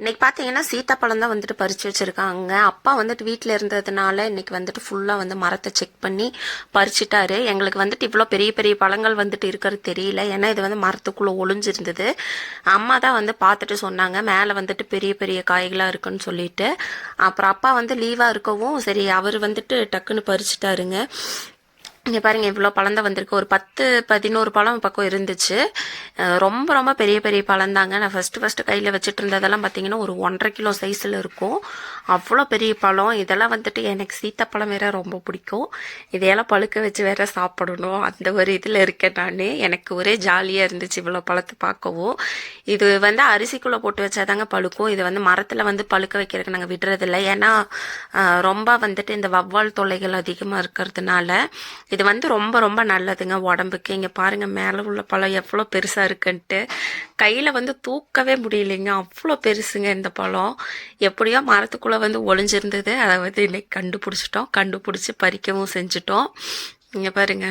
இன்னைக்கு பார்த்தீங்கன்னா சீத்தாப்பழம் தான் வந்துட்டு பறிச்சு வச்சிருக்காங்க. அப்பா வந்துட்டு வீட்டில் இருந்ததுனால இன்னைக்கு வந்துட்டு ஃபுல்லாக வந்து மரத்தை செக் பண்ணி பறிச்சிட்டாரு. எங்களுக்கு வந்துட்டு இவ்வளோ பெரிய பெரிய பழங்கள் வந்துட்டு இருக்கிறது தெரியல. ஏன்னா இது வந்து மரத்துக்குள்ளே ஒளிஞ்சிருந்தது. அம்மா தான் வந்து பார்த்துட்டு சொன்னாங்க. மேலே வந்துட்டு பெரிய பெரிய காய்களாக இருக்குன்னு சொல்லிட்டு. அப்புறம் அப்பா வந்து லீவாக இருக்கவும் சரி அவர் வந்துட்டு டக்குன்னு பறிச்சிட்டாருங்க. இங்கே பாருங்க இவ்வளோ பழந்தான் வந்திருக்கு. ஒரு பத்து பதினோரு பழம் பக்கம் இருந்துச்சு. ரொம்ப ரொம்ப பெரிய பெரிய பழம் தாங்க. நான் ஃபஸ்ட்டு ஃபஸ்ட்டு கையில் வச்சுட்டு இருந்ததெல்லாம் பார்த்தீங்கன்னா ஒரு ஒன்றரை கிலோ சைஸில் இருக்கும். அவ்வளோ பெரிய பழம். இதெல்லாம் வந்துட்டு எனக்கு சீத்தாப்பழம் வேற ரொம்ப பிடிக்கும். இதையெல்லாம் பழுக்க வச்சு வேற சாப்பிடணும். அந்த ஒரு இதில் இருக்கேன் நான். எனக்கு ஒரே ஜாலியாக இருந்துச்சு இவ்வளோ பழத்தை பார்க்கவும். இது வந்து அரிசிக்குள்ளே போட்டு வச்சாதாங்க பழுக்கும். இது வந்து மரத்தில் வந்து பழுக்க வைக்கிறதுக்கு நாங்கள் விடுறதில்ல. ஏன்னா ரொம்ப வந்துட்டு இந்த வவ்வால் தொல்லைகள் அதிகமாக இருக்கிறதுனால இது வந்து ரொம்ப ரொம்ப நல்லதுங்க உடம்புக்கு. இங்கே பாருங்கள் மேலே உள்ள பழம் எவ்வளோ பெருசாக இருக்குன்ட்டு. கையில் வந்து தூக்கவே முடியலைங்க. அவ்வளோ பெருசுங்க இந்த பழம். எப்படியோ மரத்துக்குள்ளே வந்து ஒளிஞ்சிருந்தது. அதை வந்து இன்னைக்கு கண்டுபிடிச்சிட்டோம். கண்டுபிடிச்சி பறிக்கவும் செஞ்சுட்டோம். இங்கே பாருங்க.